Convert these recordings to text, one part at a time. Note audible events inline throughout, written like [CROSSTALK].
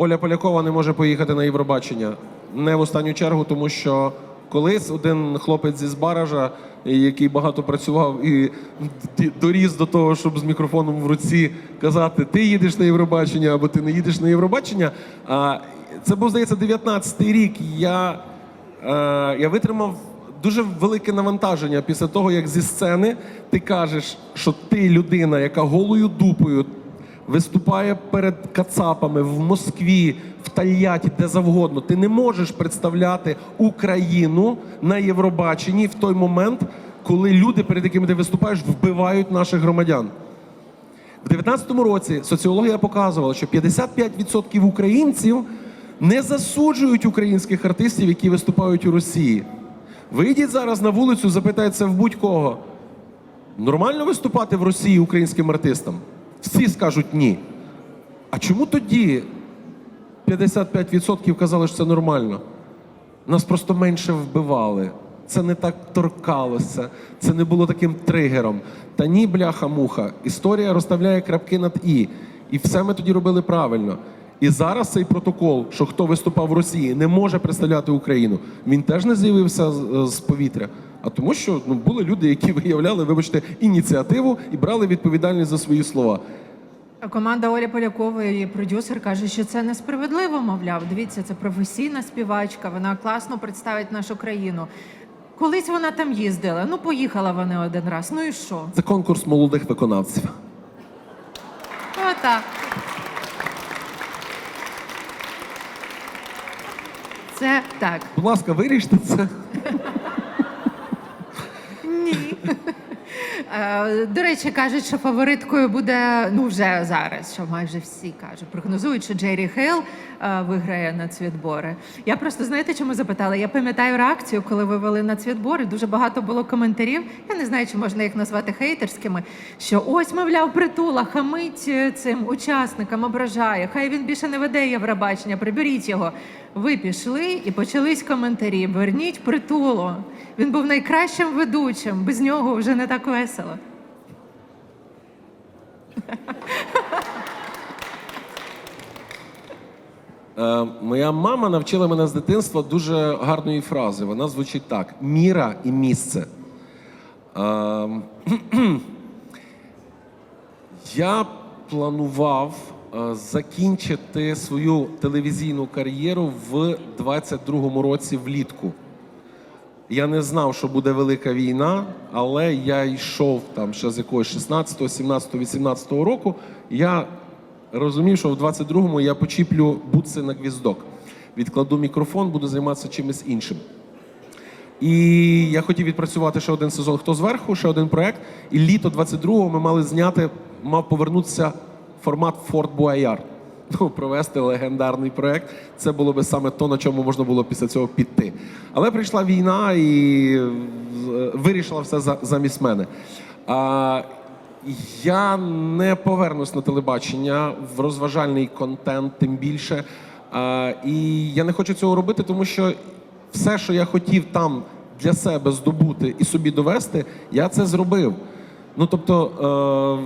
Оля Полякова не може поїхати на Євробачення. Не в останню чергу, тому що колись один хлопець зі Збаража, який багато працював і доріс до того, щоб з мікрофоном в руці казати: ти їдеш на Євробачення або ти не їдеш на Євробачення. Це був, здається, 19-й рік. Я, е, я витримав дуже велике навантаження після того, як зі сцени ти кажеш, що ти людина, яка голою дупою виступає перед кацапами в Москві, в Тольятті, де завгодно. Ти не можеш представляти Україну на Євробаченні в той момент, коли люди, перед якими ти виступаєш, вбивають наших громадян. В 19-му році соціологія показувала, що 55% українців не засуджують українських артистів, які виступають у Росії. Вийдіть зараз на вулицю, запитайте в будь-кого. Нормально виступати в Росії українським артистам? Всі скажуть ні. А чому тоді 55% казали, що це нормально? Нас просто менше вбивали. Це не так торкалося, це не було таким тригером. Та ні, бляха-муха. Історія розставляє крапки над і. І все ми тоді робили правильно. І зараз цей протокол, що хто виступав в Росії, не може представляти Україну. Він теж не з'явився з, з повітря. А тому, що ну, були люди, які [LAUGHS] виявляли, вибачте, ініціативу і брали відповідальність за свої слова. Команда Олі Полякової, продюсер, каже, що це несправедливо, мовляв. Дивіться, це професійна співачка, вона класно представить нашу країну. Колись вона там їздила. Ну, поїхала вона один раз. Ну і що? Це конкурс молодих виконавців. Отак. Це так. Будь ласка, виріште це. Ні. Е, До речі, кажуть, що фавориткою буде ну вже зараз, що майже всі кажуть. Прогнозують, що Джері Хейл е, виграє на цвітбори. Я просто знаєте, чому запитала? Я пам'ятаю реакцію, коли ви вели на цвітбори. Дуже багато було коментарів. Я не знаю, чи можна їх назвати хейтерськими. Що ось, мовляв, притула хамить е, цим учасникам, ображає. Хай він більше не веде Євробачення, приберіть його. Ви пішли і почались коментарі. Верніть притулу. Він був найкращим ведучим. Без нього вже не так весело. Е, моя мама навчила мене з дитинства дуже гарної фрази. Вона звучить так: міра і місце. Е, я планував закінчити свою телевізійну кар'єру в 22-му році влітку. Я не знав, що буде велика війна, але я йшов там ще з якогось 16, 17, 18 року. Я розумів, що в 22-му я почіплю бутси на гвіздок. Відкладу мікрофон, буду займатися чимось іншим. І я хотів відпрацювати ще один сезон Хто зверху, ще один проект. І літо 22-го ми мали зняти, мав повернутися формат Форт Бояр. [LAUGHS] Ну, провести легендарний проект. Це було би саме то, на чому можна було після цього піти. Але прийшла війна і е, вирішила все замість мене. А, я не повернусь на телебачення в розважальний контент, тим більше. А, і я не хочу цього робити, тому що все, що я хотів там для себе здобути і собі довести, я це зробив. Ну тобто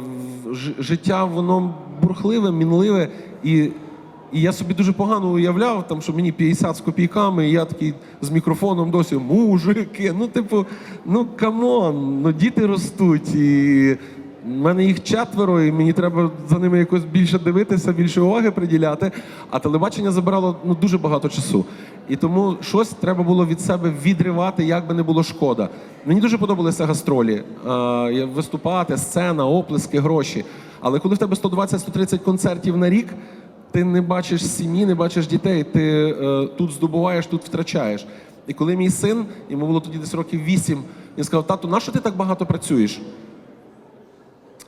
е, життя воно бурхливе, мінливе, і, і я собі дуже погано уявляв, там, що мені 50 з копійками, і я такий з мікрофоном досі мужики. Ну, типу, ну камон, ну діти ростуть, і в мене їх четверо, і мені треба за ними якось більше дивитися, більше уваги приділяти. А телебачення забирало ну, дуже багато часу. І тому щось треба було від себе відривати, як би не було шкода. Мені дуже подобалися гастролі, е, виступати, сцена, оплески, гроші. Але коли в тебе 120-130 концертів на рік, ти не бачиш сім'ї, не бачиш дітей, ти е, тут здобуваєш, тут втрачаєш. І коли мій син, йому було тоді десь років 8, він сказав: тату, на що ти так багато працюєш?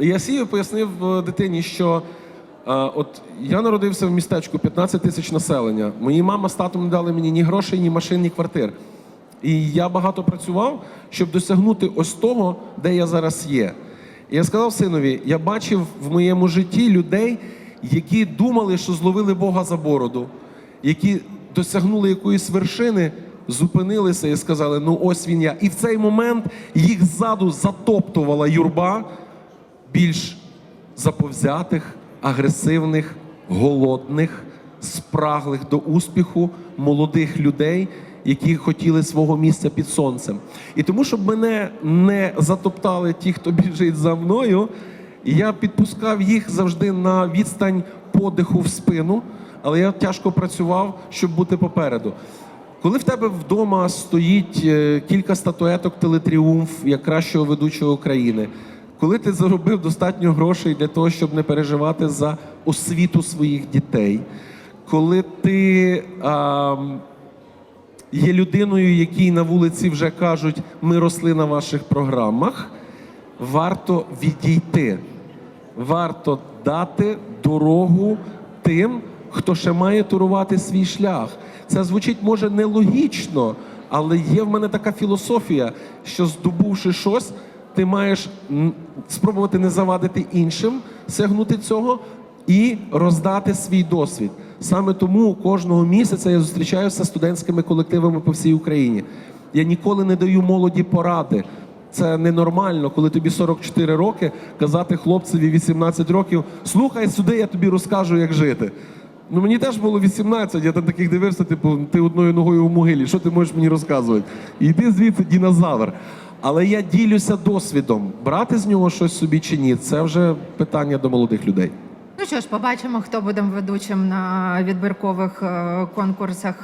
І я сію пояснив е, дитині, що е, от я народився в містечку 15 тисяч населення. Мої мама з татом не дали мені ні грошей, ні машин, ні квартир. І я багато працював, щоб досягнути ось того, де я зараз є. І я сказав синові: я бачив в моєму житті людей, які думали, що зловили Бога за бороду, які досягнули якоїсь вершини, зупинилися і сказали: ну ось він я. І в цей момент їх ззаду затоптувала юрба більш заповзятих, агресивних, голодних, спраглих до успіху молодих людей, які хотіли свого місця під сонцем. І тому, щоб мене не затоптали ті, хто біжить за мною, я підпускав їх завжди на відстань подиху в спину, але я тяжко працював, щоб бути попереду. Коли в тебе вдома стоїть е, кілька статуеток телетріумф як кращого ведучого України, коли ти заробив достатньо грошей для того, щоб не переживати за освіту своїх дітей, коли ти а, є людиною, якій на вулиці вже кажуть, ми росли на ваших програмах, варто відійти. Варто дати дорогу тим, хто ще має турувати свій шлях. Це звучить може нелогічно, але є в мене така філософія, що здобувши щось, ти маєш спробувати не завадити іншим сягнути цього і роздати свій досвід. Саме тому кожного місяця я зустрічаюся з студентськими колективами по всій Україні. Я ніколи не даю молоді поради. Це ненормально, коли тобі 44 роки казати хлопцеві 18 років: слухай сюди, я тобі розкажу, як жити. Ну мені теж було 18, я там таких дивився, типу, ти одною ногою в могилі, що ти можеш мені розказувати? Іди звідси, дінозавр. Але я ділюся досвідом. Брати з нього щось собі чи ні, це вже питання до молодих людей. Ну що ж, побачимо, хто буде ведучим на відбіркових е, конкурсах